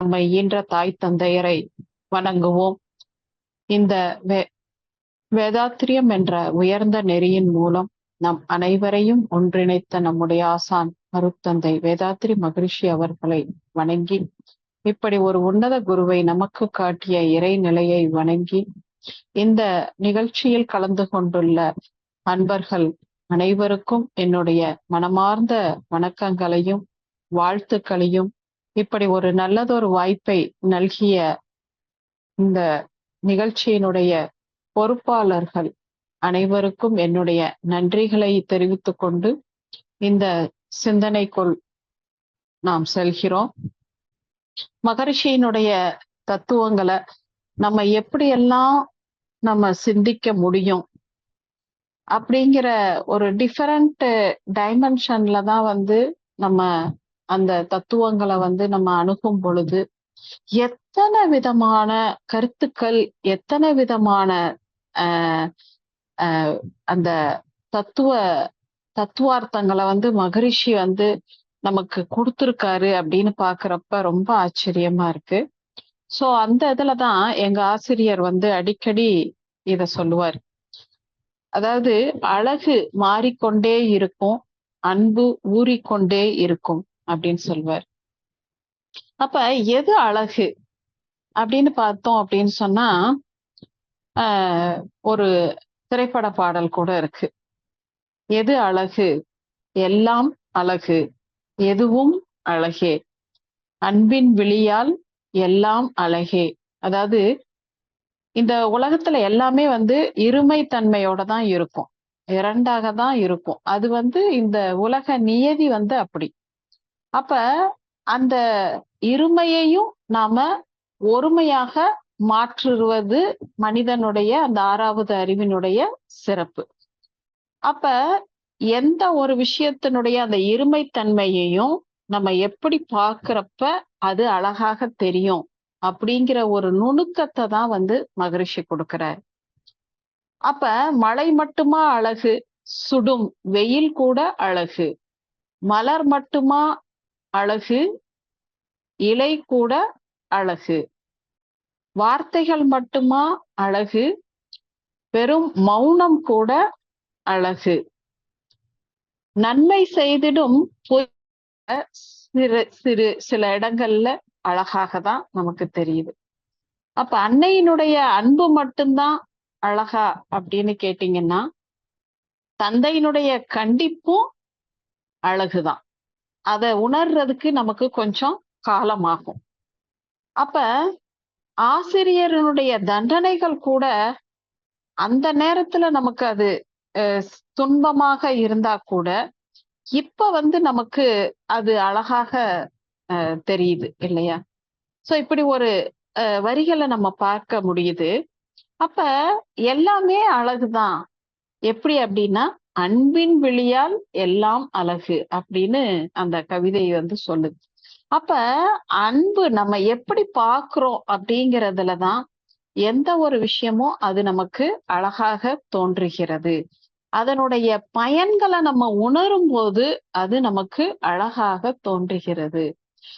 நம்மை ஈன்ற தாய் தந்தையரை வணங்குவோம். இந்த வே வேதாத்திரியம் என்ற உயர்ந்த நெறியின் மூலம் நம் அனைவரையும் ஒன்றிணைத்த நம்முடைய ஆசான் அருத்தந்தை வேதாத்திரி மகிழ்ச்சி அவர்களை வணங்கி இப்படி ஒரு உன்னத குருவை நமக்கு காட்டிய இறைநிலையை வணங்கி இந்த நிகழ்ச்சியில் கலந்து கொண்டுள்ள அன்பர்கள் அனைவருக்கும் என்னுடைய மனமார்ந்த வணக்கங்களையும் வாழ்த்துக்களையும் இப்படி ஒரு நல்லதொரு வாய்ப்பை நல்கிய இந்த நிகழ்ச்சியினுடைய பொறுப்பாளர்கள் அனைவருக்கும் என்னுடைய நன்றிகளை தெரிவித்துக் கொண்டு இந்த சிந்தனைக்குள் நாம் செல்கிறோம். மகரிஷியினுடைய தத்துவங்களை நம்ம எப்படியெல்லாம் நம்ம சிந்திக்க முடியும் அப்படிங்கிற ஒரு டிஃபரண்ட் டைமென்ஷன்ல தான் வந்து நம்ம அந்த தத்துவங்களை வந்து நம்ம அணுகும் பொழுது எத்தனை விதமான கருத்துக்கள் எத்தனை விதமான அந்த தத்துவ தத்துவார்த்தங்களை வந்து மகரிஷி வந்து நமக்கு கொடுத்துருக்காரு அப்படின்னு பாக்குறப்ப ரொம்ப ஆச்சரியமா இருக்கு. சோ அந்த இதுலதான் எங்க ஆசிரியர் வந்து அடிக்கடி இத சொல்லுவார். அதாவது அழகு மாறிக்கொண்டே இருக்கும் அன்பு ஊறிக்கொண்டே இருக்கும். அப்படின்னு சொல்வார். அப்ப எது அழகு அப்படின்னு பார்த்தோம் அப்படின்னு சொன்னா ஒரு திரைப்பட பாடல் கூட இருக்கு. எது அழகு? எல்லாம் அழகு எதுவும் அழகே. அன்பின் விழியால் எல்லாம் அழகே. அதாவது இந்த உலகத்துல எல்லாமே வந்து இருமை தன்மையோட தான் இருக்கும். இரண்டாக தான் இருக்கும். அது வந்து இந்த உலக நியதி வந்து அப்படி. அப்ப அந்த இருமையையும் நாம ஒருமையாக மாற்றுவது மனிதனுடைய அந்த ஆறாவது அறிவினுடைய சிறப்பு. அப்ப எந்த ஒரு விஷயத்தினுடைய அந்த இருமைத்தன்மையையும் நம்ம எப்படி பாக்குறப்ப அது அழகாக தெரியும் அப்படிங்கிற ஒரு நுணுக்கத்தை தான் வந்து மகரிஷி கொடுக்கிறார். அப்ப மழை மட்டுமா அழகு சுடும் வெயில் கூட அழகு மலர் மட்டுமா அழகு இலை கூட அழகு. வார்த்தைகள் மட்டுமா அழகு வெறும் மௌனம் கூட அழகு. நன்மை செய்திடும் சிறு சிறு சில இடங்கள்ல அழகாக தான் நமக்கு தெரியுது. அப்ப அன்னையினுடைய அன்பு மட்டும்தான் அழகா அப்படின்னு கேட்டீங்கன்னா தந்தையினுடைய கண்டிப்பும் அழகுதான். அதை உணர்றதுக்கு நமக்கு கொஞ்சம் காலமாகும். அப்ப ஆசிரியரனுடைய தண்டனைகள் கூட அந்த நேரத்துல நமக்கு அது துன்பமாக இருந்தா கூட இப்ப வந்து நமக்கு அது அழகாக தெரியுது இல்லையா? சோ இப்படி ஒரு வரிகளை நம்ம பார்க்க முடியுது. அப்ப எல்லாமே அழகுதான். எப்படி அப்படின்னா அன்பின் விழியால் எல்லாம் அழகு அப்படின்னு அந்த கவிதை வந்து சொல்லுது. அப்ப அன்பு நம்ம எப்படி பாக்குறோம் அப்படிங்கறதுலதான் எந்த ஒரு விஷயமும் அது நமக்கு அழகாக தோன்றுகிறது. அதனுடைய பயன்களை நம்ம உணரும் போது அது நமக்கு அழகாக தோன்றுகிறது.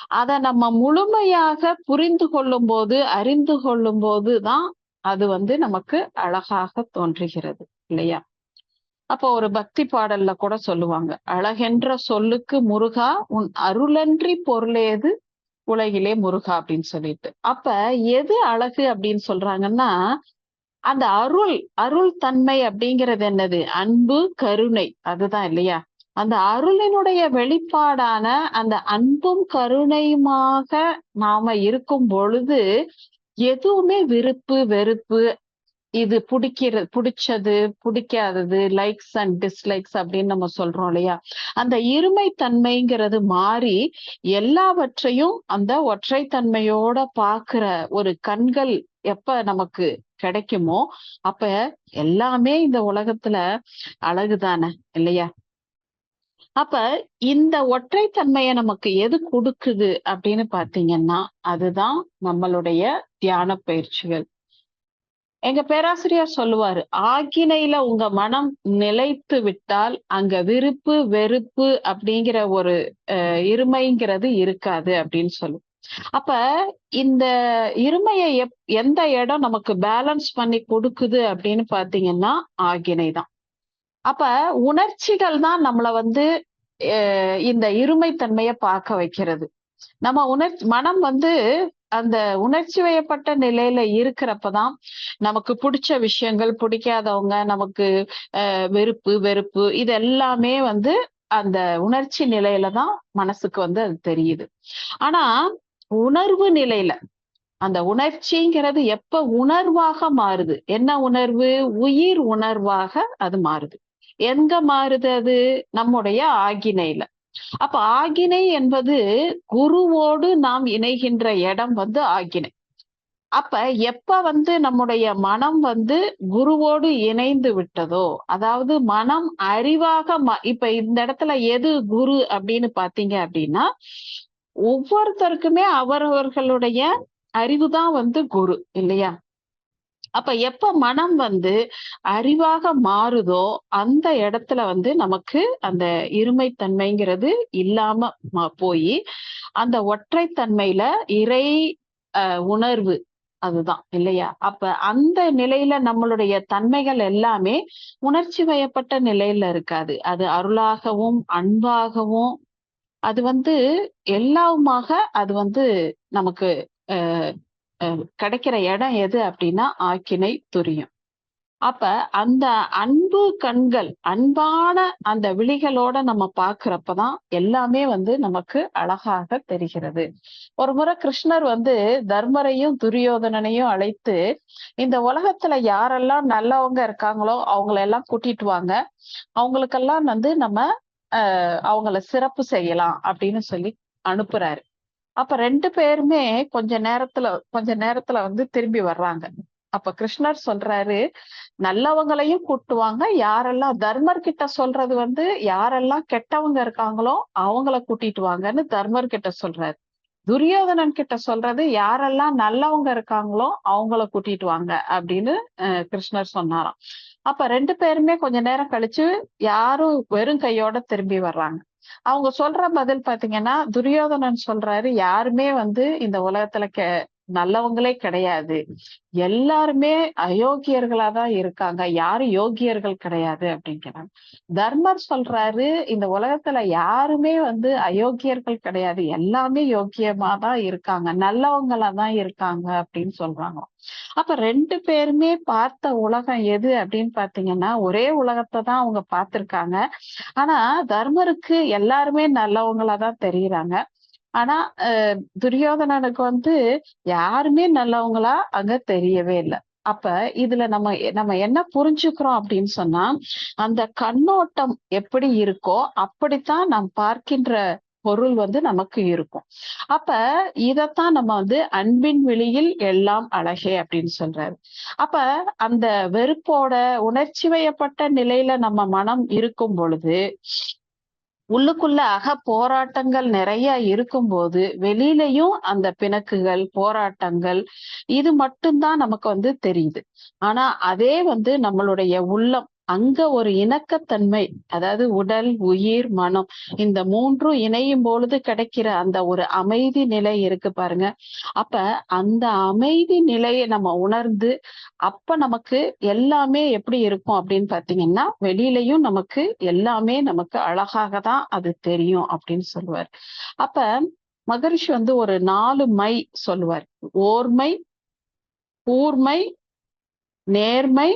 அதை நம்ம முழுமையாக புரிந்து கொள்ளும் போது அறிந்து கொள்ளும் போது தான் அது வந்து நமக்கு அழகாக தோன்றுகிறது இல்லையா? அப்போ ஒரு பக்தி பாடல்ல கூட சொல்லுவாங்க. அழகென்ற சொல்லுக்கு முருகா உன் அருளன்றி பொருளேது உலகிலே முருகா அப்படின்னு சொல்லிட்டு. அப்ப எது அழகு அப்படின்னு சொல்றாங்கன்னா அந்த அருள் அருள் தன்மை அப்படிங்கிறது என்னது? அன்பு கருணை. அதுதான் இல்லையா? அந்த அருளினுடைய வெளிப்பாடான அந்த அன்பும் கருணையுமாக நாம இருக்கும் பொழுது எதுவுமே விருப்பு வெறுப்பு இது பிடிக்கிறது பிடிச்சது பிடிக்காதது லைக்ஸ் அண்ட் டிஸ்லைக்ஸ் அப்படின்னு நம்ம சொல்றோம் இல்லையா? அந்த இருமை தன்மைங்கிறது மாறி எல்லாவற்றையும் அந்த ஒற்றை தன்மையோட பாக்குற ஒரு கண்கள் எப்ப நமக்கு கிடைக்குமோ அப்ப எல்லாமே இந்த உலகத்துல அழகுதானே இல்லையா? அப்ப இந்த ஒற்றைத்தன்மையை நமக்கு எது கொடுக்குது அப்படின்னு பாத்தீங்கன்னா அதுதான் நம்மளுடைய தியான பயிற்சிகள். எங்க பேராசிரியர் சொல்லுவாரு ஆக்கினையில உங்க மனம் நிலைத்து விட்டால் அங்க விருப்பு வெறுப்பு அப்படிங்கிற ஒரு இருமைங்கிறது இருக்காது அப்படின்னு சொல்லும். அப்ப இந்த இருமையை எப் எந்த இடம் நமக்கு பேலன்ஸ் பண்ணி கொடுக்குது அப்படின்னு பாத்தீங்கன்னா ஆகினை தான். அப்ப உணர்ச்சிகள் தான் நம்மளை வந்து அஹ் இந்த இருமைத்தன்மையை பார்க்க வைக்கிறது. நம்ம உணர்ச்சி மனம் வந்து அந்த உணர்ச்சி வயப்பட்ட நிலையில இருக்கிறப்பதான் நமக்கு பிடிச்ச விஷயங்கள் பிடிக்காதவங்க நமக்கு அஹ் வெறுப்பு வெறுப்பு இது எல்லாமே வந்து அந்த உணர்ச்சி நிலையில தான் மனசுக்கு வந்து அது தெரியுது. ஆனா உணர்வு நிலையில அந்த உணர்ச்சிங்கிறது எப்ப உணர்வாக மாறுது? என்ன உணர்வு? உயிர் உணர்வாக அது மாறுது. எங்க மாறுது அது? நம்முடைய ஆகினையில அப்ப ஆகினை என்பது குருவோடு நாம் இணைகின்ற இடம் வந்து ஆகினை அப்ப எப்ப வந்து நம்முடைய மனம் வந்து குருவோடு இணைந்து விட்டதோ அதாவது மனம் அறிவாக இப்ப இந்த இடத்துல எது குரு அப்படின்னு பாத்தீங்க அப்படின்னா ஒவ்வொருத்தருக்குமே அவரவர்களுடைய அறிவுதான் வந்து குரு இல்லையா? அப்ப எப்ப மனம் வந்து அறிவாக மாறுதோ அந்த இடத்துல வந்து நமக்கு அந்த இருமைத்தன்மைங்கிறது இல்லாம போய் அந்த ஒற்றைத்தன்மையில இறை அஹ் உணர்வு அதுதான் இல்லையா? அப்ப அந்த நிலையில நம்மளுடைய தன்மைகள் எல்லாமே உணர்ச்சி வயப்பட்ட நிலையில இருக்காது. அது அருளாகவும் அன்பாகவும் அது வந்து எல்லாவுமாக அது வந்து நமக்கு கிடைக்கிற இடம் எது அப்படின்னா ஆக்கினை துரியம். அப்ப அந்த அன்பு கண்கள் அன்பான அந்த விழிகளோட நம்ம பாக்குறப்பதான் எல்லாமே வந்து நமக்கு அழகாக தெரிகிறது. ஒரு முறை கிருஷ்ணர் வந்து தர்மரையும் துரியோதனனையும் அழைத்து இந்த உலகத்துல யாரெல்லாம் நல்லவங்க இருக்காங்களோ அவங்கள எல்லாம் கூட்டிட்டு வாங்க. அவங்களுக்கெல்லாம் வந்து நம்ம அஹ் அவங்கள சிறப்பு செய்யலாம் அப்படின்னு சொல்லி அனுப்புறாரு. அப்ப ரெண்டு பேருமே கொஞ்ச நேரத்துல கொஞ்ச நேரத்துல வந்து திரும்பி வர்றாங்க. அப்ப கிருஷ்ணர் சொல்றாரு நல்லவங்களையும் கூட்டுவாங்க. யாரெல்லாம் தர்மர் கிட்ட சொல்றது வந்து யாரெல்லாம் கெட்டவங்க இருக்காங்களோ அவங்கள கூட்டிட்டு வாங்கன்னு தர்மர் கிட்ட சொல்றாரு. துரியோதனன் கிட்ட சொல்றது யாரெல்லாம் நல்லவங்க இருக்காங்களோ அவங்கள கூட்டிட்டு வாங்க அப்படின்னு கிருஷ்ணர் சொன்னாராம். அப்ப ரெண்டு பேருமே கொஞ்ச நேரம் கழிச்சு யாரும் வெறும் கையோட திரும்பி வர்றாங்க. அவங்க சொல்ற பதில் பாத்தீங்கன்னா துரியோதனன் சொல்றாரு யாருமே வந்து இந்த உலகத்துல நல்லவங்களே கிடையாது. எல்லாருமே அயோக்கியர்களா தான் இருக்காங்க. யாரும் யோகியர்கள் கிடையாது அப்படிங்கிறாங்க. தர்மர் சொல்றாரு இந்த உலகத்துல யாருமே வந்து அயோக்கியர்கள் கிடையாது. எல்லாமே யோக்கியமா தான் இருக்காங்க. நல்லவங்களா தான் இருக்காங்க அப்படின்னு சொல்றாங்க. அப்ப ரெண்டு பேருமே பார்த்த உலகம் எது அப்படின்னு பாத்தீங்கன்னா ஒரே உலகத்தை தான் அவங்க பார்த்திருக்காங்க. ஆனா தர்மருக்கு எல்லாருமே நல்லவங்களா தான் தெரியுறாங்க. ஆனா துரியோதனனுக்கு வந்து யாருமே நல்லவங்களா அங்க தெரியவே இல்லை. அப்ப இதுல நம்ம நம்ம என்ன புரிஞ்சுக்கிறோம் அப்படின்னு சொன்னா அந்த கண்ணோட்டம் எப்படி இருக்கோ அப்படித்தான் நாம் பார்க்கின்ற பொருள் வந்து நமக்கு இருக்கும். அப்ப இதத்தான் நம்ம வந்து அன்பின் வெளியில் எல்லாம் அழகே அப்படின்னு சொல்றாரு. அப்ப அந்த வெறுப்போட உணர்ச்சி வயப்பட்ட நிலையில நம்ம மனம் இருக்கும் பொழுது உள்ளுக்குள்ள அக போராட்டங்கள் நிறைய இருக்கும்போது வெளியிலையும் அந்த பிணக்குகள் போராட்டங்கள் இது மட்டும்தான் நமக்கு வந்து தெரியுது. ஆனா அதே வந்து நம்மளுடைய உள்ளம் அங்க ஒரு இணக்கத்தன்மை அதாவது உடல் உயிர் மனம் இந்த மூன்றும் இணையும் பொழுது கிடைக்கிற அந்த ஒரு அமைதி நிலை இருக்கு பாருங்க. அப்ப அந்த அமைதி நிலையை நம்ம உணர்ந்து அப்ப நமக்கு எல்லாமே எப்படி இருக்கும் அப்படின்னு பாத்தீங்கன்னா வெளியிலையும் நமக்கு எல்லாமே நமக்கு அழகாக தான் அது தெரியும் அப்படின்னு சொல்லுவார். அப்ப மகரிஷி வந்து ஒரு நாலு மை சொல்லுவார். ஓர்மை கூர்மை நேர்மை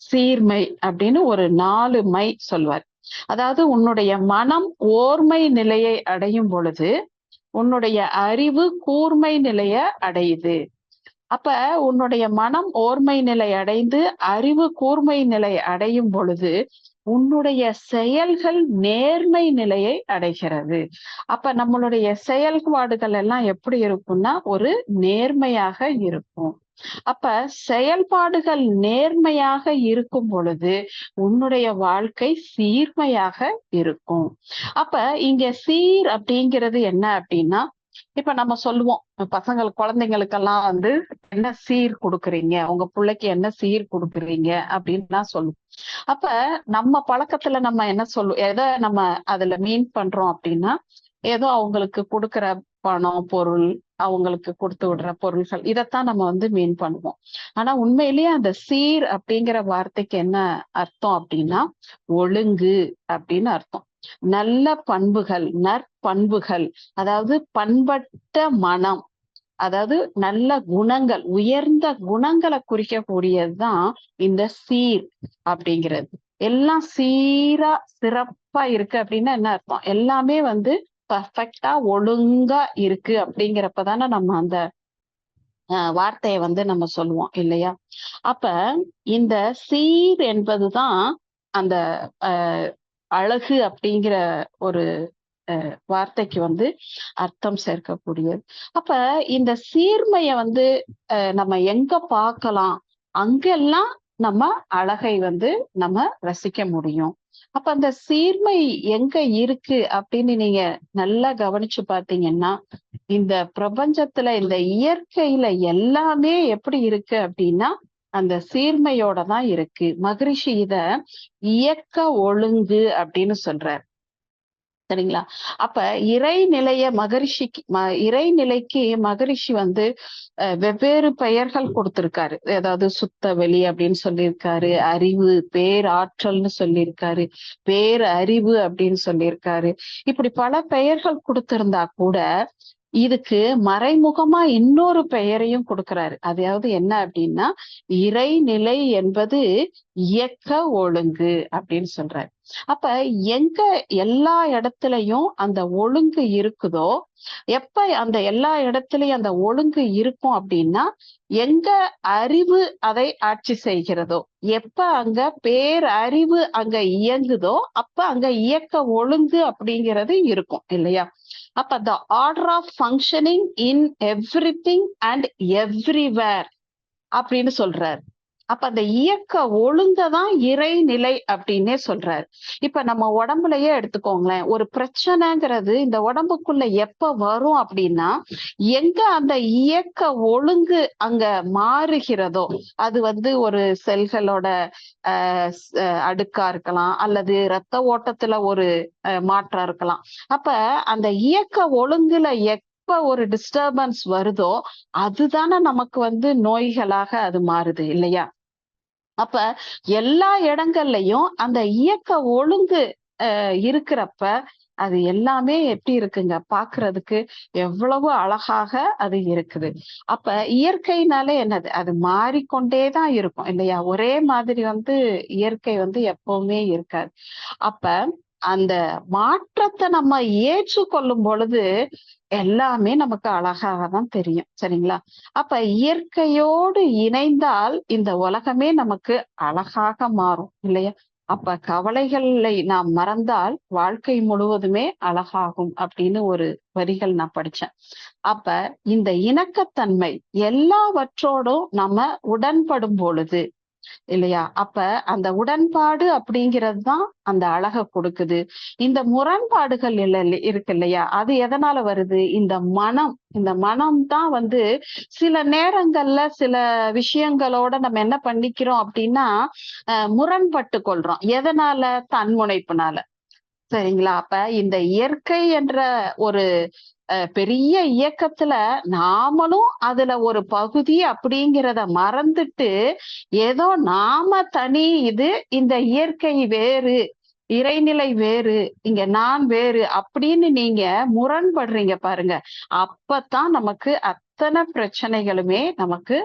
சீர்மை அப்படின்னு ஒரு நாலு மை சொல்வார். அதாவது உன்னுடைய மனம் ஓர்மை நிலையை அடையும் பொழுது உன்னுடைய அறிவு கூர்மை நிலைய அடையுது. அப்ப உன்னுடைய மனம் ஓர்மை நிலை அடைந்து அறிவு கூர்மை நிலை அடையும் பொழுது உன்னுடைய செயல்கள் நேர்மை நிலையை அடைகிறது. அப்ப நம்மளுடைய செயல்பாடுகள் எல்லாம் எப்படி இருக்கும்னா ஒரு நேர்மையாக இருக்கும். அப்ப செயல்பாடுகள் நேர்மையாக இருக்கும் பொழுது உன்னுடைய வாழ்க்கை சீர்மையாக இருக்கும். அப்ப இங்க சீர் அப்படிங்கிறது என்ன அப்படின்னா இப்ப நம்ம சொல்லுவோம் பசங்கள் குழந்தைங்களுக்கெல்லாம் வந்து என்ன சீர் கொடுக்குறீங்க? உங்க பிள்ளைக்கு என்ன சீர் கொடுக்குறீங்க? அப்படின்னு சொல்லுவோம். அப்ப நம்ம பழக்கத்துல நம்ம என்ன சொல்லுவோம்? எதை நம்ம அதுல மீன் பண்றோம் அப்படின்னா ஏதோ அவங்களுக்கு கொடுக்குற பணம் பொருள் அவங்களுக்கு கொடுத்து விடுற பொருள்கள் இதைத்தான் நம்ம வந்து மீன் பண்ணுவோம். ஆனா உண்மையிலேயே அந்த சீர் அப்படிங்கிற வார்த்தைக்கு என்ன அர்த்தம் அப்படின்னா ஒழுங்கு அப்படின்னு அர்த்தம். நல்ல பண்புகள் நற்பண்புகள் அதாவது பண்பட்ட மனம் அதாவது நல்ல குணங்கள் உயர்ந்த குணங்களை குறிக்கக்கூடியதுதான் இந்த சீர் அப்படிங்கிறது. எல்லாம் சீரா சிறப்பா இருக்கு அப்படின்னா என்ன அர்த்தம்? எல்லாமே வந்து பர்ஃபெக்டா ஒழுங்கா இருக்கு அப்படிங்கிறப்பதானே நம்ம அந்த வார்த்தையை வந்து நம்ம சொல்லுவோம் இல்லையா? அப்ப இந்த சீர் என்பதுதான் அந்த அழகு அப்படிங்கிற ஒரு வார்த்தைக்கு வந்து அர்த்தம் சேர்க்கக்கூடியது. அப்ப இந்த சீர்மைய வந்து நம்ம எங்க பார்க்கலாம்? அங்கெல்லாம் நம்ம அழகை வந்து நம்ம ரசிக்க முடியும். அப்ப அந்த சீர்மை எங்க இருக்கு அப்படின்னு நீங்க நல்லா கவனிச்சு பாத்தீங்கன்னா இந்த பிரபஞ்சத்துல இந்த இயற்கையில எல்லாமே எப்படி இருக்கு அப்படின்னா அந்த சீர்மையோட தான் இருக்கு. மகரிஷி இத இயக்க ஒழுங்கு அப்படின்னு சொல்றார். சரிங்களா? அப்ப இறைநிலைய மகரிஷிக்கு இறைநிலைக்கு மகரிஷி வந்து வெவ்வேறு பெயர்கள் கொடுத்திருக்காரு. ஏதாவது சுத்த வெளி அப்படின்னு சொல்லியிருக்காரு அறிவு பேராற்றல்னு சொல்லியிருக்காரு பேரறிவு அப்படின்னு சொல்லியிருக்காரு. இப்படி பல பெயர்கள் கொடுத்திருந்தா கூட இதுக்கு மறைமுகமா இன்னொரு பெயரையும் கொடுக்கிறாரு. அதாவது என்ன அப்படின்னா இறைநிலை என்பது இயக்க ஒழுங்கு அப்படின்னு சொல்றாரு. அப்ப எங்க எல்லா இடத்துலயும் அந்த ஒழுங்கு இருக்குதோ எப்ப அந்த எல்லா இடத்துலயும் அந்த ஒழுங்கு இருக்கும் அப்படின்னா எங்க அறிவு அதை ஆட்சி செய்கிறதோ எப்ப அங்க பேரறிவு அங்க இயங்குதோ அப்ப அங்க இயக்க ஒழுங்கு அப்படிங்கிறது இருக்கும் இல்லையா? அப்ப the order of functioning in everything and everywhere அப்படின்னு சொல்றாரு அப்ப அந்த இயக்க ஒழுங்கதான் இறைநிலை அப்படின்னே சொல்றாரு. இப்ப நம்ம உடம்புலயே எடுத்துக்கோங்களேன் ஒரு பிரச்சனைங்கிறது இந்த உடம்புக்குள்ள எப்ப வரும் அப்படின்னா எங்க அந்த இயக்க ஒழுங்கு அங்க மாறுகிறதோ அது வந்து ஒரு செல்களோட அடுக்கா இருக்கலாம் அல்லது இரத்த ஓட்டத்துல ஒரு மாற்றம் இருக்கலாம். அப்ப அந்த இயக்க ஒழுங்குல எப்ப ஒரு டிஸ்டர்பன்ஸ் வருதோ அதுதானே நமக்கு வந்து நோய்களாக அது மாறுது இல்லையா? அப்ப எல்லா இடங்கள்லயும் அந்த இயக்க ஒழுங்கு இருக்கிறப்ப அது எல்லாமே எப்படி இருக்குங்க? பாக்குறதுக்கு எவ்வளவு அழகாக அது இருக்குது. அப்ப இயற்கைனாலே என்னது? அது மாறிக்கொண்டேதான் இருக்கும் இல்லையா? ஒரே மாதிரி வந்து இயற்கை வந்து எப்பவுமே இருக்காது. அப்ப அந்த மாற்றத்தை நம்ம ஏற்றுக்கொள்ளும் பொழுது எல்லாமே நமக்கு அழகாக தான் தெரியும் சரிங்களா? அப்ப இயற்கையோடு இணைந்தால் இந்த உலகமே நமக்கு அழகாக மாறும் இல்லையா? அப்ப கவலைகளை நாம் மறந்தால் வாழ்க்கை முழுவதுமே அழகாகும் அப்படின்னு ஒரு வரிகள் நான் படிச்சேன். அப்ப இந்த இணக்கத்தன்மை எல்லாவற்றோடும் நம்ம உடன்படும் பொழுது இல்லையா? அப்ப அந்த உடன்பாடு அப்படிங்கிறது தான் அந்த அழகை கொடுக்குது. இந்த முரண்பாடுகள் இல்ல இருக்கு இல்லையா? அது எதனால வருது? இந்த மனம். இந்த மனம் தான் வந்து சில நேரங்கள்ல சில விஷயங்களோட நம்ம என்ன பண்ணிக்கிறோம் அப்படின்னா முரண்பட்டு கொள்றோம். எதனால? தன்முனைப்புனால. சரிங்களா? அப்ப இந்த இயற்கை என்ற ஒரு பெரிய இயக்கத்துல நாமளும் அதுல ஒரு பகுதி அப்படிங்கிறத மறந்துட்டு ஏதோ நாம தனி இது இந்த இயற்கை வேறு இறைநிலை வேறு இங்க நான் வேறு அப்படின்னு நீங்க முரண்படுறீங்க பாருங்க. அப்பதான் நமக்கு அத்தனை பிரச்சனைகளுமே நமக்கு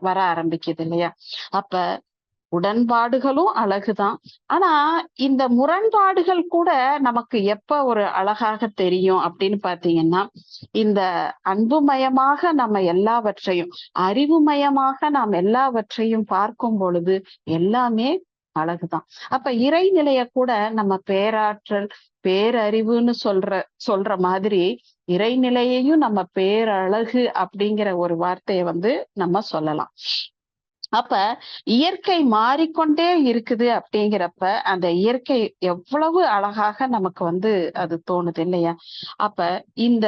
வர ஆரம்பிக்குது இல்லையா? அப்ப உடன்பாடுகளும் அழகுதான். ஆனா இந்த முரண்பாடுகள் கூட நமக்கு எப்ப ஒரு அழகாக தெரியும் அப்படின்னு பாத்தீங்கன்னா இந்த அன்புமயமாக நம்ம எல்லாவற்றையும் அறிவுமயமாக நாம் எல்லாவற்றையும் பார்க்கும் பொழுது எல்லாமே அழகுதான். அப்ப இறைநிலைய கூட நம்ம பேராற்றல் பேரறிவுன்னு சொல்ற சொல்ற மாதிரி இறைநிலையையும் நம்ம பேரழகு அப்படிங்கிற ஒரு வார்த்தையை வந்து நம்ம சொல்லலாம். அப்ப இயற்கை மாறிக்கொண்டே இருக்குது அப்படிங்கிறப்ப அந்த இயற்கை எவ்வளவு அழகாக நமக்கு வந்து அது தோணுது இல்லையா? அப்ப இந்த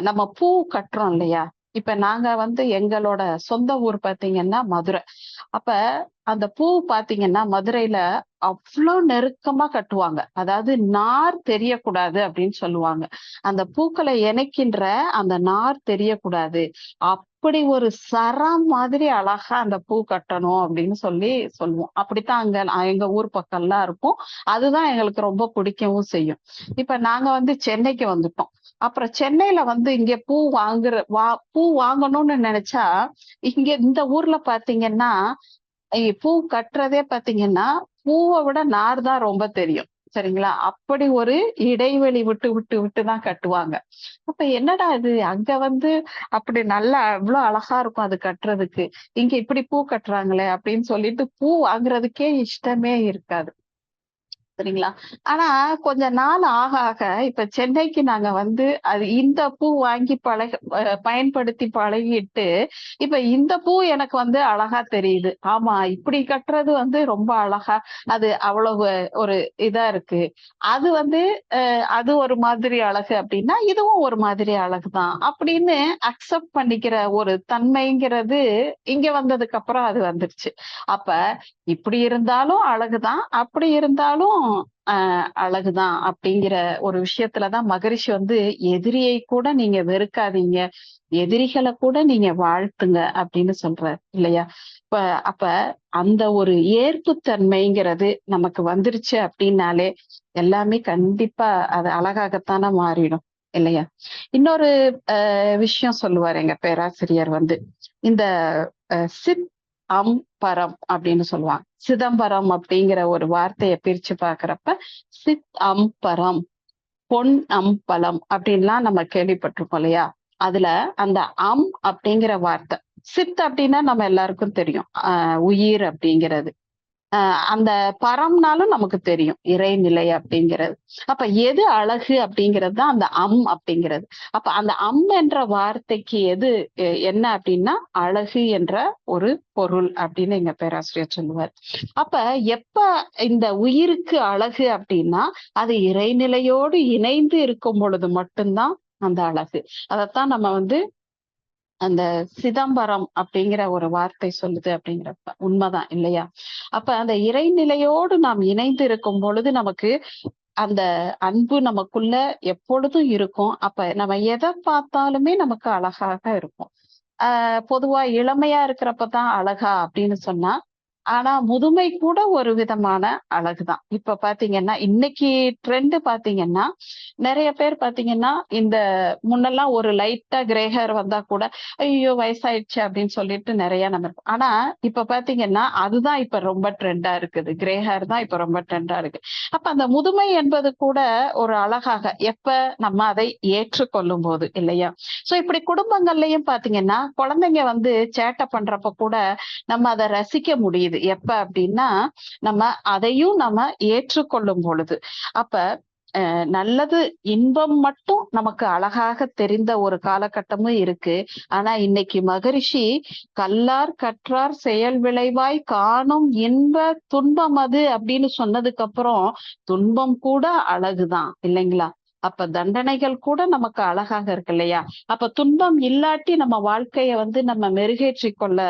நம்ம பூ கட்டுறோம் இல்லையா? இப்ப நாங்க வந்து எங்களோட சொந்த ஊர் பாத்தீங்கன்னா மதுரை. அப்ப அந்த பூ பாத்தீங்கன்னா மதுரையில அவ்வளோ நெருக்கமா கட்டுவாங்க. அதாவது நார் தெரியக்கூடாது அப்படின்னு சொல்லுவாங்க. அந்த பூக்களை இணைக்கின்ற அந்த நார் தெரியக்கூடாது. அப்படி ஒரு சரம் மாதிரி அழகா அந்த பூ கட்டணும் அப்படின்னு சொல்லி சொல்லுவோம். அப்படித்தான் அங்க எங்க ஊர் பக்கம்லாம் இருக்கும். அதுதான் எங்களுக்கு ரொம்ப பிடிக்கவும் செய்யும். இப்ப நாங்க வந்து சென்னைக்கு வந்துட்டோம். அப்புறம் சென்னையில வந்து இங்க பூ வாங்குற வா பூ வாங்கணும்னு நினைச்சா இங்க இந்த ஊர்ல பாத்தீங்கன்னா பூ கட்டுறதே பாத்தீங்கன்னா பூவை விட நார் தான் ரொம்ப தெரியும். சரிங்களா? அப்படி ஒரு இடைவெளி விட்டு விட்டு விட்டு தான் கட்டுவாங்க. அப்ப என்னடா இது? அங்க வந்து அப்படி நல்லா அவ்வளவு அழகா இருக்கும் அது கட்டுறதுக்கு. இங்க இப்படி பூ கட்டுறாங்களே அப்படின்னு சொல்லிட்டு பூ வாங்குறதுக்கே இஷ்டமே இருக்காது. சரிங்களா? ஆனா கொஞ்ச நாள் ஆக ஆக இப்ப சென்னைக்கு நாங்க வந்து அது இந்த பூ வாங்கி பழக பயன்படுத்தி பழகிட்டு இப்ப இந்த பூ எனக்கு வந்து அழகா தெரியுது. ஆமா இப்படி கட்டுறது வந்து ரொம்ப அழகா அது அவ்வளவு ஒரு இதா இருக்கு. அது வந்து அது ஒரு மாதிரி அழகு அப்படின்னா இதுவும் ஒரு மாதிரி அழகு தான். அப்படின்னு அக்செப்ட் பண்ணிக்கிற ஒரு தன்மைங்கிறது இங்க வந்ததுக்கு அப்புறம் அது வந்துருச்சு. அப்ப இப்படி இருந்தாலும் அழகுதான் அப்படி இருந்தாலும் அழகுதான் அப்படிங்கிற ஒரு விஷயத்துலதான் மகரிஷி வந்து எதிரியை கூட நீங்க வெறுக்காதீங்க எதிரிகளை கூட நீங்க வாழ்த்துங்க அப்படின்னு சொல்ற இல்லையா? இப்ப அப்ப அந்த ஒரு ஏற்பு தன்மைங்கிறது நமக்கு வந்துருச்சு அப்படின்னாலே எல்லாமே கண்டிப்பா அது அழகாகத்தானே மாறிடும் இல்லையா? இன்னொரு விஷயம் சொல்லுவார் எங்க பேராசிரியர் வந்து இந்த சித் அம் பரம் அப்படின்னு சொல்லுவாங்க. சிதம்பரம் அப்படிங்கிற ஒரு வார்த்தையை பிரிச்சு பாக்குறப்ப சித் அம் பரம் பொன் அம்பலம் அப்படின்லாம் நம்ம கேள்விப்பட்டிருக்கோம் இல்லையா? அதுல அந்த அம் அப்படிங்கிற வார்த்தை சித் அப்படின்னா நம்ம எல்லாருக்கும் தெரியும். ஆஹ் உயிர் அப்படிங்கிறது. அந்த பரம்னாலும் நமக்கு தெரியும். இறைநிலை அப்படிங்கிறது. அப்ப எது அழகு அப்படிங்கிறது தான் அந்த அம் அப்படிங்கிறது. அப்ப அந்த அம் என்ற வார்த்தைக்கு எது என்ன அப்படின்னா அழகு என்ற ஒரு பொருள் அப்படின்னு எங்க பேராசிரியர் சொல்லுவார். அப்ப எப்ப இந்த உயிருக்கு அழகு அப்படின்னா அது இறைநிலையோடு இணைந்து இருக்கும் பொழுது மட்டும்தான் அந்த அழகு. அதைத்தான் நம்ம வந்து அந்த சிதம்பரம் அப்படிங்கிற ஒரு வார்த்தை சொல்லுது அப்படிங்கிறப்ப உண்மைதான் இல்லையா? அப்ப அந்த இறைநிலையோடு நாம் இணைந்து இருக்கும் பொழுது நமக்கு அந்த அன்பு நமக்குள்ள எப்பொழுதும் இருக்கும். அப்ப நம்ம எதை பார்த்தாலுமே நமக்கு அழகாக இருக்கும். ஆஹ் பொதுவா இளமையா இருக்கிறப்பதான் அழகா அப்படின்னு சொன்னா ஆனா முதுமை கூட ஒரு விதமான அழகுதான். இப்ப பாத்தீங்கன்னா இன்னைக்கு ட்ரெண்ட் பாத்தீங்கன்னா நிறைய பேர் பாத்தீங்கன்னா இந்த முன்னெல்லாம் ஒரு லைட்டா கிரேஹர் வந்தா கூட ஐயோ வயசாயிடுச்சு அப்படின்னு சொல்லிட்டு நிறைய நம்ம ஆனா இப்ப பாத்தீங்கன்னா அதுதான் இப்ப ரொம்ப ட்ரெண்டா இருக்குது. கிரேஹர் தான் இப்ப ரொம்ப ட்ரெண்டா இருக்கு. அப்ப அந்த முதுமை என்பது கூட ஒரு அழகாக எப்ப நம்ம அதை ஏற்றுக்கொள்ளும் போது இல்லையா? சோ இப்படி குடும்பங்கள்லயும் பாத்தீங்கன்னா குழந்தைங்க வந்து சேட்டை பண்றப்ப கூட நம்ம அதை ரசிக்க முடியுது. எப்ப அப்படின்னா நம்ம அதையும் நம்ம ஏற்றுக்கொள்ளும் பொழுது. அப்ப நல்லது இன்பம் மட்டும் நமக்கு அழகாக தெரிந்த ஒரு காலகட்டமும் இருக்கு. ஆனா இன்னைக்கு மகரிஷி கல்லார் கற்றார் செயல் விளைவாய் காணும் இன்ப துன்பம் அது அப்படின்னு சொன்னதுக்கு அப்புறம் துன்பம் கூட அழகுதான் இல்லைங்களா? அப்ப தண்டனைகள் கூட நமக்கு அழகாக இருக்கு இல்லையா? அப்ப துன்பம் இல்லாட்டி நம்ம வாழ்க்கைய வந்து நம்ம மெருகேற்றி கொள்ள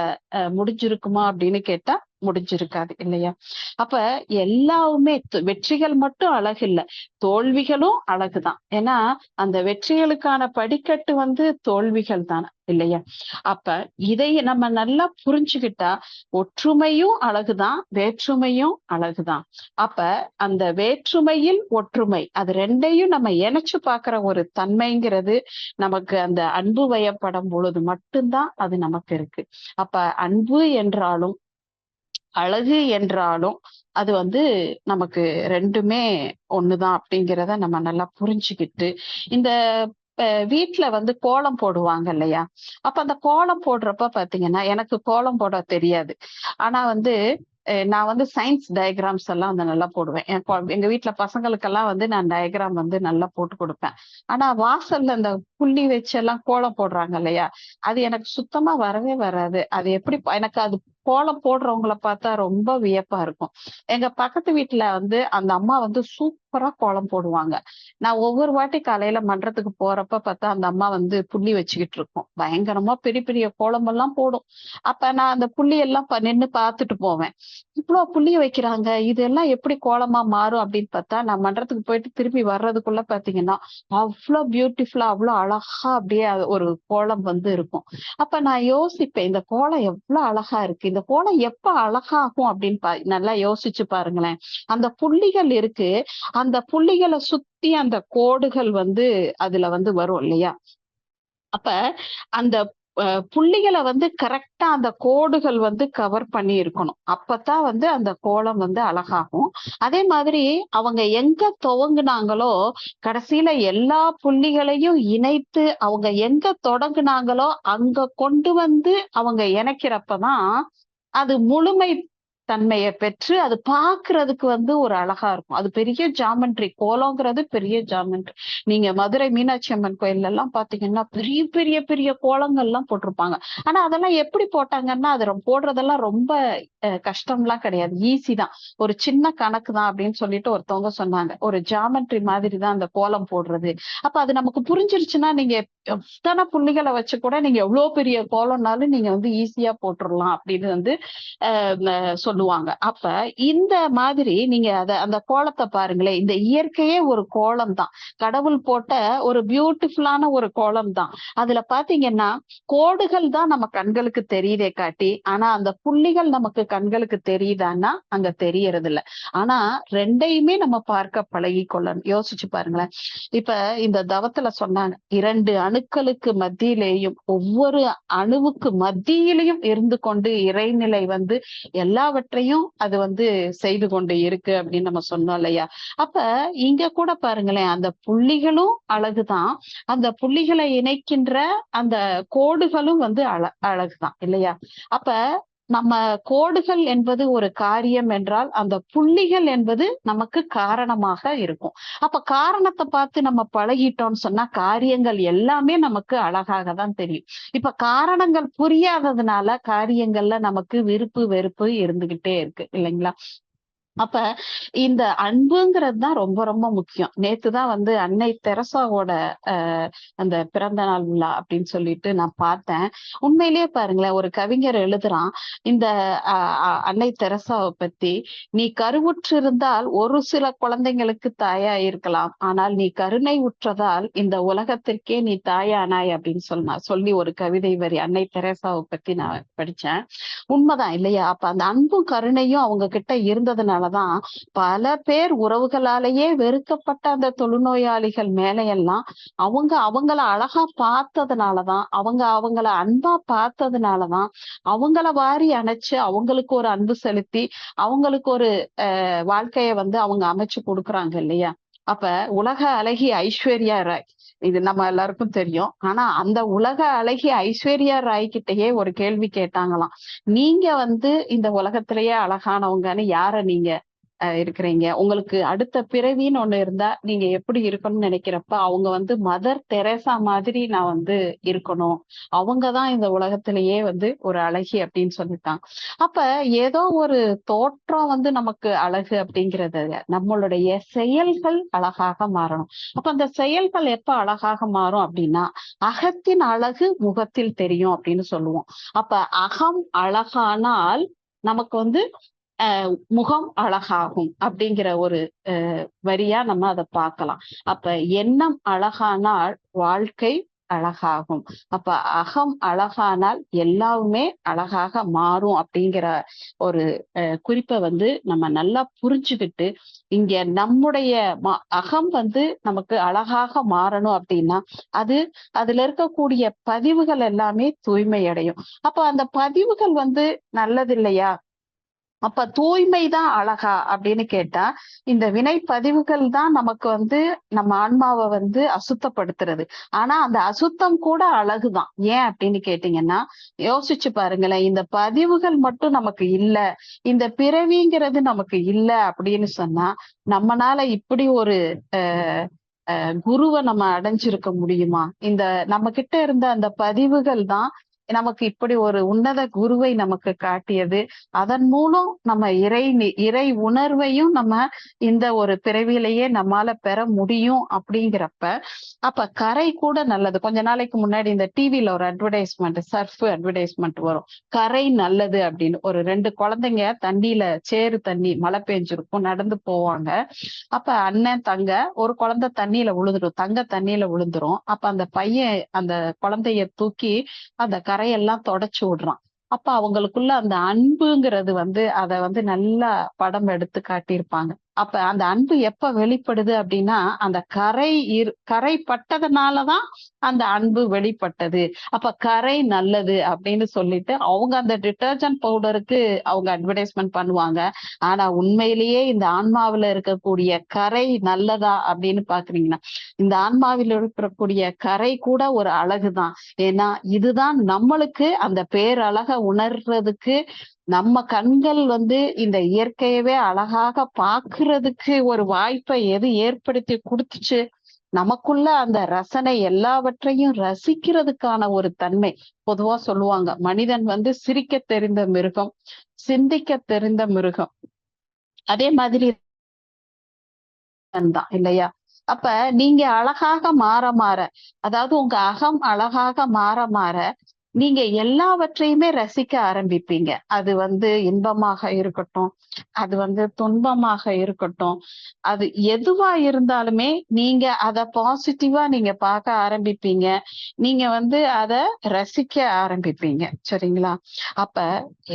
முடிஞ்சிருக்குமா அப்படின்னு கேட்டா முடிஞ்சிருக்காது இல்லையா? அப்ப எல்லாவுமே வெற்றிகள் மட்டும் அழகு இல்ல தோல்விகளும் அழகுதான். ஏன்னா அந்த வெற்றிகளுக்கான படிக்கட்டு வந்து தோல்விகள் தானே இல்லையா? அப்ப இதை நம்ம நல்லா புரிஞ்சுக்கிட்டா ஒற்றுமையும் அழகுதான் வேற்றுமையும் அழகுதான். அப்ப அந்த வேற்றுமையில் ஒற்றுமை அது ரெண்டையும் நம்ம இணைச்சு பாக்குற ஒரு தன்மைங்கிறது நமக்கு அந்த அன்பு வயப்படும் பொழுது மட்டும்தான் அது நமக்கு இருக்கு. அப்ப அன்பு என்றாலும் அழகு என்றாலும் அது வந்து நமக்கு ரெண்டுமே ஒண்ணுதான் அப்படிங்கிறத நம்ம நல்லா புரிஞ்சுக்கிட்டு இந்த வீட்டுல வந்து கோலம் போடுவாங்க இல்லையா? அப்ப அந்த கோலம் போடுறப்ப பாத்தீங்கன்னா எனக்கு கோலம் போட தெரியாது. ஆனா வந்து நான் வந்து சயின்ஸ் டயக்ராம்ஸ் எல்லாம் வந்து நல்லா போடுவேன். எங்க வீட்டுல பசங்களுக்கெல்லாம் வந்து நான் டயக்ராம் வந்து நல்லா போட்டு கொடுப்பேன். ஆனா வாசல்ல இந்த புள்ளி வச்சு எல்லாம் கோலம் போடுறாங்க இல்லையா? அது எனக்கு சுத்தமா வரவே வராது. அது எப்படி எனக்கு அது கோலம் போடுறவங்கள பார்த்தா ரொம்ப வியப்பா இருக்கும். எங்க பக்கத்து வீட்டுல வந்து அந்த அம்மா வந்து சூப்பரா கோலம் போடுவாங்க. நான் ஒவ்வொரு வாட்டி காலையில மன்றத்துக்கு போறப்ப பார்த்தா அந்த அம்மா வந்து புள்ளி வச்சுக்கிட்டு இருக்கும். பயங்கரமா பெரிய பெரிய கோலம் எல்லாம் போடும். அப்ப நான் அந்த புள்ளி எல்லாம் ப- நின்னு பார்த்துட்டு போவேன். இவ்வளவு புள்ளி வைக்கிறாங்க. இதெல்லாம் எப்படி கோலமா மாறும் அப்படின்னு பார்த்தா நான் மன்றத்துக்கு போயிட்டு திரும்பி வர்றதுக்குள்ள பாத்தீங்கன்னா அவ்வளோ பியூட்டிஃபுல்லா அவ்வளோ அழகா அப்படியே அது ஒரு கோலம் வந்து இருக்கும். அப்ப நான் யோசிப்பேன் இந்த கோலம் எவ்வளவு அழகா இருக்கு? இந்த கோலம் எப்ப அழகாகும் அப்படின்னு பா நல்லா யோசிச்சு பாருங்களேன். அந்த புள்ளிகள் இருக்கு. அந்த புள்ளிகளை சுத்தி அந்த கோடுகள் வந்து அதுல வந்து வரும் இல்லையா? அப்ப அந்த புள்ளிகளை வந்து கரெக்டா அந்த கோடுகள் வந்து கவர் பண்ணி இருக்கணும். அப்பதான் வந்து அந்த கோலம் வந்து அழகாகும். அதே மாதிரி அவங்க எங்க துவங்குனாங்களோ கடைசியில எல்லா புள்ளிகளையும் இணைத்து அவங்க எங்க தொடங்குனாங்களோ அங்க கொண்டு வந்து அவங்க இணைக்கிறப்பதான் அது முழுமை தன்மையை பெற்று அது பாக்குறதுக்கு வந்து ஒரு அழகா இருக்கும். அது பெரிய ஜாமெண்ட்ரி கோலங்கிறது பெரிய ஜாமெண்ட்ரி நீங்க மதுரை மீனாட்சி அம்மன் கோயில்ல எல்லாம் பாத்தீங்கன்னா பெரிய பெரிய பெரிய கோலங்கள் எல்லாம் போட்டிருப்பாங்க. ஆனா அதெல்லாம் எப்படி போட்டாங்கன்னா அது போடுறதெல்லாம் ரொம்ப கஷ்டம்லாம் கிடையாது. ஈஸி தான். ஒரு சின்ன கணக்கு தான் அப்படின்னு சொல்லிட்டு ஒருத்தவங்க சொன்னாங்க. ஒரு ஜாமெண்ட்ரி மாதிரி தான் அந்த கோலம் போடுறது. அப்ப அது நமக்கு புரிஞ்சிருச்சுன்னா நீங்க எத்தனை புள்ளிகளை வச்சு கூட நீங்க எவ்வளவு பெரிய கோலம்னாலும் நீங்க வந்து ஈஸியா போட்டுடலாம் அப்படின்னு வந்து அஹ், சொல்லுவாங்க அப்ப இந்த மாதிரி நீங்க அத அந்த கோலத்தை பாருங்களேன். இந்த இயற்கையே ஒரு கோலம் தான். கடவுள் போட்ட ஒரு பியூட்டிஃபுல்லான ஒரு கோலம் தான். அதுல பாத்தீங்கன்னா கோடுகள் தான் நம்ம கண்களுக்கு தெரியுதே காட்டி ஆனா அந்த புள்ளிகள் நமக்கு கண்களுக்கு தெரியுதான்னா அங்க தெரியறது இல்ல ஆனா ரெண்டையுமே நம்ம பார்க்க பழகி கொள்ளணும். யோசிச்சு பாருங்களேன். இப்ப இந்த தவத்துல சொன்னாங்க இரண்டு அணுக்களுக்கு மத்தியிலேயும் ஒவ்வொரு அணுவுக்கு மத்தியிலையும் இருந்து கொண்டு இறைநிலை வந்து எல்லாவற்றையும் அது வந்து செய்து கொண்டு இருக்கு அப்படின்னு நம்ம சொன்னோம் இல்லையா? அப்ப இங்க கூட பாருங்களேன் அந்த புள்ளிகளும் அழகுதான். அந்த புள்ளிகளை இணைக்கின்ற அந்த கோடுகளும் வந்து அழ அழகுதான் இல்லையா? அப்ப நம்ம கோடுகள் என்பது ஒரு காரியம் என்றால் அந்த புள்ளிகள் என்பது நமக்கு காரணமாக இருக்கும். அப்ப காரணத்தை பார்த்து நம்ம பழகிட்டோம்னு சொன்னா காரியங்கள் எல்லாமே நமக்கு அழகாக தான் தெரியும். இப்ப காரணங்கள் புரியாததுனால காரியங்கள்ல நமக்கு விருப்பு வெறுப்பு இருந்துகிட்டே இருக்கு இல்லைங்களா? அப்ப இந்த அன்புங்கிறது தான் ரொம்ப ரொம்ப முக்கியம். நேத்து தான் வந்து அன்னை தெரசாவோட அந்த பிறந்த நாள் விழா அப்படின்னு சொல்லிட்டு நான் பார்த்தேன். உண்மையிலேயே பாருங்களேன் ஒரு கவிஞர் எழுதுறான் இந்த அன்னை தெரசாவை பத்தி நீ கருவுற்றிருந்தால் ஒரு சில குழந்தைங்களுக்கு தாயா இருக்கலாம் ஆனால் நீ கருணை உற்றதால் இந்த உலகத்திற்கே நீ தாயானாய் அப்படின்னு சொன்னா சொல்லி ஒரு கவிதை வரி அன்னை தெரசாவை பத்தி நான் படிச்சேன். உண்மைதான் இல்லையா? அப்ப அந்த அன்பும் கருணையும் அவங்க கிட்ட இருந்ததுனால இருந்ததுனாலதான் பல பேர் உறவுகளாலேயே வெறுக்கப்பட்ட அந்த தொழுநோயாளிகள் மேலையெல்லாம் அவங்க அவங்கள அழகா பார்த்ததுனாலதான் அவங்க அவங்கள அன்பா பார்த்ததுனாலதான் அவங்கள வாரி அணைச்சு அவங்களுக்கு ஒரு அன்பு செலுத்தி அவங்களுக்கு ஒரு வாழ்க்கையை வாழ்க்கைய வந்து அவங்க அமைச்சு கொடுக்குறாங்க இல்லையா? அப்ப உலக அழகி ஐஸ்வர்யா ராய் இது நம்ம எல்லாருக்கும் தெரியும். ஆனா அந்த உலக அழகி ஐஸ்வர்யா ராய் கிட்டயே ஒரு கேள்வி கேட்டாங்களாம். நீங்க வந்து இந்த உலகத்திலேயே அழகானவங்கன்னு யார நீங்க இருக்கிறீங்க. உங்களுக்கு அடுத்த பிறவின்னு ஒண்ணு இருந்தா நீங்க எப்படி இருக்கணும்னு நினைக்கிறப்ப அவங்க வந்து மதர் தெரேசா மாதிரி நான் வந்து இருக்கணும். அவங்கதான் இந்த உலகத்திலேயே வந்து ஒரு அழகி அப்படின்னு சொல்லிட்டாங்க. அப்ப ஏதோ ஒரு தோற்றம் வந்து நமக்கு அழகு அப்படிங்கறது நம்மளுடைய செயல்கள் அழகாக மாறணும். அப்ப அந்த செயல்கள் எப்ப அழகாக மாறும் அப்படின்னா அகத்தின் அழகு முகத்தில் தெரியும் அப்படின்னு சொல்லுவோம். அப்ப அகம் அழகானால் நமக்கு வந்து முகம் அழகாகும் அப்படிங்கிற ஒரு அஹ், வரியா நம்ம அதை பார்க்கலாம். அப்ப எண்ணம் அழகானால் வாழ்க்கை அழகாகும். அப்ப அகம் அழகானால் எல்லாமே அழகாக மாறும் அப்படிங்கிற ஒரு அஹ், குறிப்பை வந்து நம்ம நல்லா புரிஞ்சுக்கிட்டு இங்க நம்முடைய அகம் வந்து நமக்கு அழகாக மாறணும் அப்படின்னா அது அதுல இருக்கக்கூடிய பதிவுகள் எல்லாமே தூய்மை அடையும் அப்ப அந்த பதிவுகள் வந்து நல்லது இல்லையா அப்ப தூய்மைதான் அழகா அப்படின்னு கேட்டா இந்த வினை பதிவுகள் தான் நமக்கு வந்து நம்ம ஆன்மாவை வந்து அசுத்தப்படுத்துறது. ஆனா அந்த அசுத்தம் கூட அழகுதான். ஏன் அப்படின்னு கேட்டீங்கன்னா யோசிச்சு பாருங்களேன் இந்த பதிவுகள் மட்டும் நமக்கு இல்ல இந்த பிறவிங்கிறது நமக்கு இல்ல அப்படின்னு சொன்னா நம்மனால இப்படி ஒரு அஹ் குருவை நம்ம அடைஞ்சிருக்க முடியுமா? இந்த நம்ம கிட்ட இருந்த அந்த பதிவுகள் தான் நமக்கு இப்படி ஒரு உன்னத குருவை நமக்கு காட்டியது. அதன் மூலம் நம்ம இறை இறை உணர்வையும் நம்ம இந்த ஒரு பிறவியிலேயே நம்மால பெற முடியும் அப்படிங்கிறப்ப அப்ப கரை கூட நல்லது. கொஞ்ச நாளைக்கு முன்னாடி இந்த டிவில ஒரு அட்வர்டைஸ்மெண்ட் சர்ஃப் அட்வர்டைஸ்மெண்ட் வரும். கரை நல்லது அப்படின்னு. ஒரு ரெண்டு குழந்தைங்க தண்ணியில சேறு தண்ணி மழை பெஞ்சிருக்கும் நடந்து போவாங்க. அப்ப அண்ணன் தங்க ஒரு குழந்தை தண்ணியில விழுந்துடும் தங்க தண்ணியில விழுந்துரும் அப்ப அந்த பையன் அந்த குழந்தைய தூக்கி அந்த தரையெல்லாம் தொடச்சு விடுறான். அப்ப அவங்களுக்குள்ள அந்த அன்புங்கிறது வந்து அதை வந்து நல்லா படம் எடுத்து காட்டியிருப்பாங்க. அப்ப அந்த அன்பு எப்ப வெளிப்படுது அப்படின்னா அந்த கரை இரு கரை பட்டதுனாலதான் அந்த அன்பு வெளிப்பட்டது. அப்ப கரை நல்லது அப்படின்னு சொல்லிட்டு அவங்க அந்த டிட்டர்ஜென்ட் பவுடருக்கு அவங்க அட்வர்டைஸ்மெண்ட் பண்ணுவாங்க. ஆனா உண்மையிலேயே இந்த ஆன்மாவில இருக்கக்கூடிய கரை நல்லதா அப்படின்னு பாக்குறீங்கன்னா இந்த ஆன்மாவில் இருக்கக்கூடிய கரை கூட ஒரு அழகுதான். ஏன்னா இதுதான் நம்மளுக்கு அந்த பேரழக உணர்றதுக்கு நம்ம கண்கள் வந்து இந்த இயற்கையவே அழகாக பாக்குறதுக்கு ஒரு வாய்ப்பை எது ஏற்படுத்தி கொடுத்துச்சு? நமக்குள்ள அந்த ரசனை எல்லாவற்றையும் ரசிக்கிறதுக்கான ஒரு தன்மை. பொதுவா சொல்லுவாங்க மனிதன் வந்து சிரிக்க தெரிந்த மிருகம் சிந்திக்க தெரிந்த மிருகம். அதே மாதிரி தான் இல்லையா? அப்ப நீங்க அழகாக மாற மாற அதாவது உங்க அகம் அழகாக மாற மாற நீங்க எல்லாவற்றையுமே ரசிக்க ஆரம்பிப்பீங்க. அது வந்து இன்பமாக இருக்கட்டும் அது வந்து துன்பமாக இருக்கட்டும். அது எதுவா இருந்தாலுமே நீங்க அத பாசிட்டிவா நீங்க பார்க்க ஆரம்பிப்பீங்க. நீங்க வந்து அத ரசிக்க ஆரம்பிப்பீங்க. சரிங்களா? அப்ப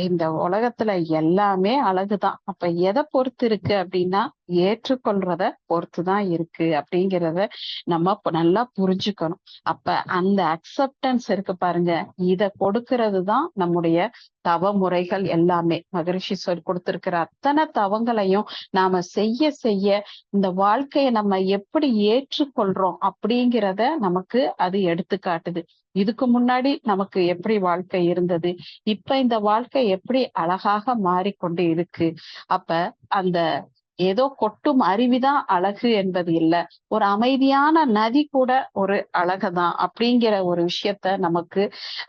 இந்த உலகத்துல எல்லாமே அழகுதான். அப்ப எதை பொறுத்து இருக்கு அப்படின்னா ஏற்றுக்கொள்றத பொறுத்துதான் இருக்கு அப்படிங்கிறத நம்ம நல்லா புரிஞ்சுக்கணும். அப்ப அந்த அக்செப்டன்ஸ் இருக்கு பாருங்க. இத கொடுக்கிறது தான் நம்முடைய தவ முறைகள் எல்லாமே. மகரிஷி சொல்லி கொடுத்திருக்கிற அத்தனை தவங்களையும் நாம செய்ய செய்ய இந்த வாழ்க்கைய நம்ம எப்படி ஏற்றுக்கொள்றோம் அப்படிங்கிறத நமக்கு அது எடுத்துக்காட்டுது இதுக்கு முன்னாடி நமக்கு எப்படி வாழ்க்கை இருந்தது? இப்ப இந்த வாழ்க்கை எப்படி அழகாக மாறிக்கொண்டு இருக்கு? அப்ப அந்த ஏதோ கொட்டும் அருவிதான் அழகு என்பது இல்ல. ஒரு அமைதியான நதி கூட ஒரு அழகுதான் அப்படிங்கிற ஒரு விஷயத்த நமக்கு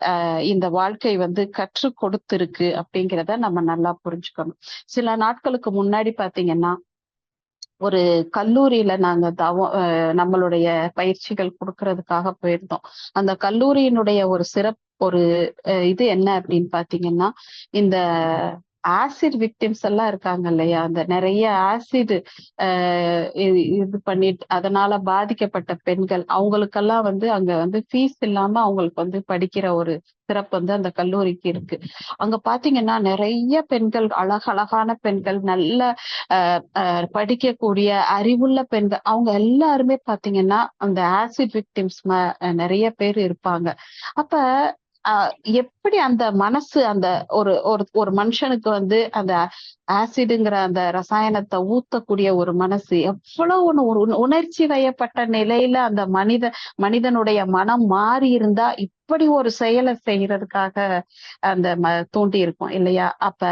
ஆஹ் இந்த வாழ்க்கை வந்து கற்று கொடுத்திருக்கு அப்படிங்கிறத நம்ம நல்லா புரிஞ்சுக்கணும். சில நாட்களுக்கு முன்னாடி பாத்தீங்கன்னா ஒரு கல்லூரியில நாங்க தவ நம்மளுடைய பயிற்சிகள் கொடுக்கறதுக்காக போயிருந்தோம். அந்த கல்லூரியினுடைய ஒரு சிறப்பு ஒரு இது என்ன அப்படின்னு பாத்தீங்கன்னா இந்த ஆசிட் விக்டிம்ஸ் எல்லாம் இருக்காங்க இல்லையா? அந்த நிறைய ஆசிட் இது பண்ணிட்டு அதனால பாதிக்கப்பட்ட பெண்கள் அவங்களுக்கெல்லாம் வந்து அங்க வந்து ஃபீஸ் இல்லாம அவங்களுக்கு வந்து படிக்கிற ஒரு சிறப்பு வந்து அந்த கல்லூரிக்கு இருக்கு. அங்க பாத்தீங்கன்னா நிறைய பெண்கள் அழகழகான பெண்கள் நல்ல படிக்கக்கூடிய அறிவுள்ள பெண்கள் அவங்க எல்லாருமே பாத்தீங்கன்னா அந்த ஆசிட் விக்டிம்ஸ் நிறைய பேர் இருப்பாங்க. அப்ப எப்படி அந்த மனசு அந்த ஒரு ஒரு ஒரு மனுஷனுக்கு வந்து அந்த ஆசிடுங்கிற அந்த ரசாயனத்தை ஊத்தக்கூடிய ஒரு மனசு எவ்வளவு ஒண்ணு ஒரு உணர்ச்சி வயப்பட்ட நிலையில அந்த மனித மனிதனுடைய மனம் மாறி இருந்தா இப்படி ஒரு செயலை செய்யறதுக்காக அந்த ம தூண்டி இருக்கும் இல்லையா? அப்ப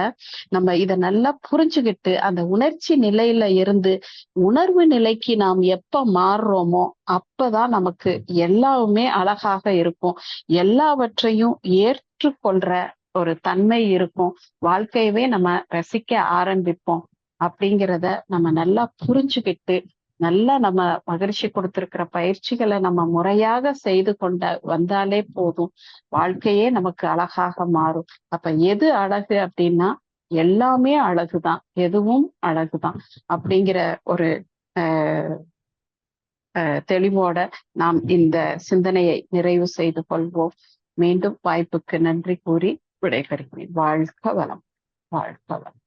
நம்ம இத நல்லா புரிஞ்சுக்கிட்டு அந்த உணர்ச்சி நிலையில இருந்து உணர்வு நிலைக்கு நாம் எப்ப மாறுறோமோ அப்பதான் நமக்கு எல்லாமே அழகாக இருக்கும். எல்லாவற்றையும் ஏற்றுக்கொள்ற ஒரு தன்மை இருக்கும். வாழ்க்கையவே நம்ம ரசிக்க ஆரம்பிப்போம் அப்படிங்கிறத நம்ம நல்லா புரிஞ்சுக்கிட்டு நல்லா நம்ம மகிழ்ச்சி கொடுத்திருக்கிற பயிற்சிகளை நம்ம முறையாக செய்து கொண்ட வந்தாலே போதும். வாழ்க்கையே நமக்கு அழகாக மாறும். அப்ப எது அழகு அப்படின்னா எல்லாமே அழகுதான். எதுவும் அழகுதான். அப்படிங்கிற ஒரு தெளிவோட நாம் இந்த சிந்தனையை நிறைவு செய்து கொள்வோம். மீண்டும் வாய்ப்புக்கு நன்றி கூறி விடைபெறுகிறேன் வாழ்க வளம் வாழ்க வளம்